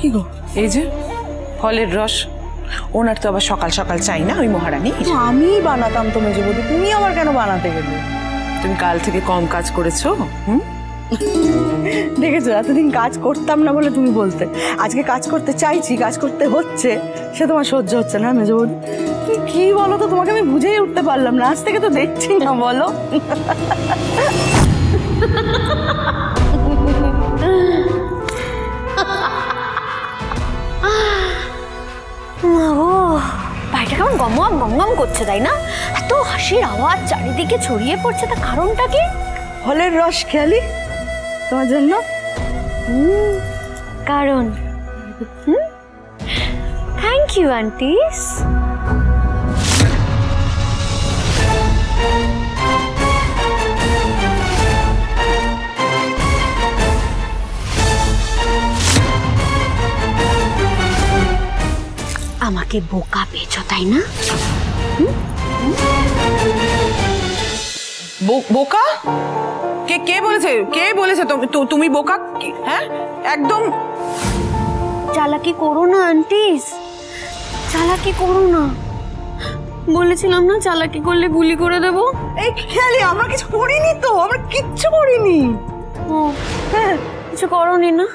কি গো? এই যে ফলের রস। ওনার তো আবার সকাল সকাল চাই না ওই মহারানী? আমি বানাতাম তো মেজো বৌদি তুমি আবার কেন বানাতে গেলে? তুমি কাল থেকে কম কাজ করেছ হুম? দেখেছ এতদিন কাজ করতাম না বলে তুমি বলতে। আজকে কাজ করতে চাইছি কাজ করতে হচ্ছে সে তোমার সহ্য হচ্ছে না মেজো বৌদি। কি বলো তো তোমাকে আমি বুঝেই উঠতে পারলাম না আজ থেকে তো দেখছি না বলো। মাগো বাড়িটা কেমন গমগম গমগম করছে তাই না? এত হাসির আওয়াজ চারিদিকে ছড়িয়ে পড়ছে তার কারণটা কি? ফলের রস খেয়ালি তোমার জন্য। কারণ। থ্যাংক ইউ আন্টিস আমাকে বোকা পেয়েছ তাই না? বোকা? কে কে বলেছে? কে বলেছে তুমি- তুমি বোকা হ্যাঁ? একদম চালাকি করো না আন্টিস। চালাকি করো না। বলেছিলাম না চালাকি করলে গুলি করে দেবো? এই খেয়ালি আমরা কিছু করিনি তো আমরা কিচ্ছু করিনি। ও হ্যাঁ কিছু করনি না?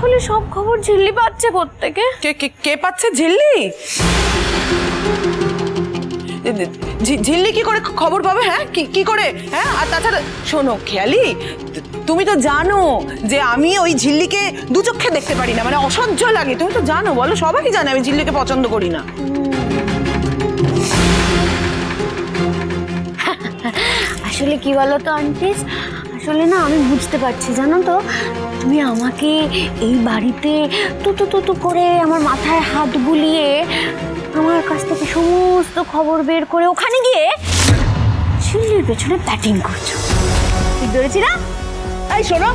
তাহলে সব খবর ঝিল্লি পাচ্ছে প্রত্যেকে কে কে কে পাচ্ছে ঝিল্লি? ঝি- ঝিল্লি কি করে খবর পাবে হ্যাঁ? কি কি করে হ্যাঁ? আর তাছাড়া শোনো খেয়ালি তু- তুমি তো জানো যে আমি ওই ঝিল্লিকে দু চোখে দেখতে পারি না মানে অসহ্য লাগে। তুমি তো জানো বলো সবাই জানে আমি ঝিল্লিকে পছন্দ করি না। আসলে কি বলো তো আন্টিস? আসলে না আমি বুঝতে পারছি, জানো তো? তুমি আমাকে এই বাড়িতে তুতু তুতু করে আমার মাথায় হাত বুলিয়ে আমার কাছ থেকে সমস্ত খবর বের করে ওখানে গিয়ে চিল্লির পেছনে ব্যাটিং করছ। ঠিক ধরেছি না? এই শোনো।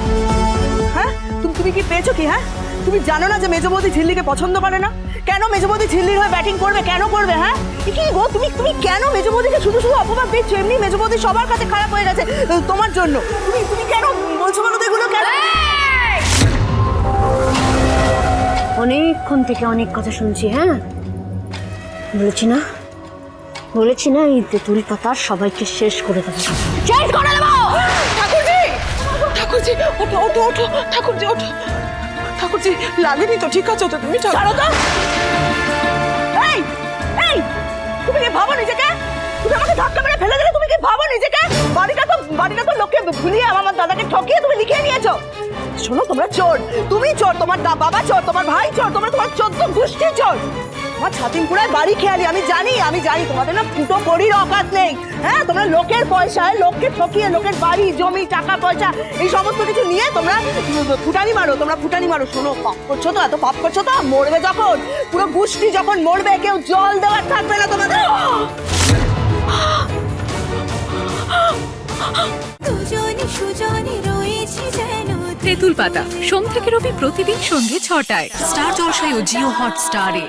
হ্যাঁ? তুমি তুমি কি পেয়েছ কি হ্যাঁ? তুমি জানো না যে মেজো বৌদি ঝিল্লিকে পছন্দ করে না? কেন মেজো বৌদি ঝিল্লির হয়ে ব্যাটিং করবে? কেন করবে হ্যাঁ? কি গো তুমি তুমি কেন মেজো বৌদিকে শুধু শুধু অপবাদ দিচ্ছ? এমনি মেজো বৌদি সবার কাছে খারাপ হয়ে গেছে তোমার জন্য। তুমি তুমি কেন বলছো বলো এগুলো কেন? অনেকক্ষণ থেকে অনেক কথা শুনছি হ্যাঁ? বলেছি না? বলেছি না এই তেঁতুল পাতার সবাইকে শেষ করে দেবো। শেষ করে দেবো! ঠাকুরজি! ঠাকুরজি ওঠো ওঠো ওঠো ঠাকুরজি ওঠো। ঠাকুরজি লাগেনি তো ঠিক আছে তো তুমি ছাড়ো তো। এই এই, তুমি কি ভাবো নিজেকে? তুমি আমাকে ধাক্কা মেরে ফেলে দিলে, তুমি কি ভাবো নিজেকে? বাড়িটা তো বাড়িটা তো লোকে ভুলিয়ে আমার দাদাকে ঠকিয়ে তুমি লিখে নিয়েছো। শোনো, তোমরা চোর। তুমি চোর, তোমার বাবা চোর, তোমার ভাই চোর, তোমরা তোমার চোদ্দ গোষ্ঠী চোর। তোমার ছাতিমপুরায় বাড়ি খেয়ালি আমি জানি আমি জানি তোমাদের না ফুটো করির অকাত নেই। হ্যাঁ তোমরা লোকের পয়সায় লোককে ঠকিয়ে লোকের বাড়ি জমি টাকা পয়সা এই সমস্ত কিছু নিয়ে তোমরা ফুটানি মারো তোমরা ফুটানি মারো শোনো পাপ করছ তো এত পাপ করছ তো মরবে যখন পুরো গোষ্ঠী যখন মরবে কেউ জল দেওয়ার থাকবে না তোমাদের। তেঁতুল পাতা সোম থেকে রবি প্রতিদিন সন্ধ্যে ছটায়। স্টার জলসায় ও জিও হট হটস্টারে।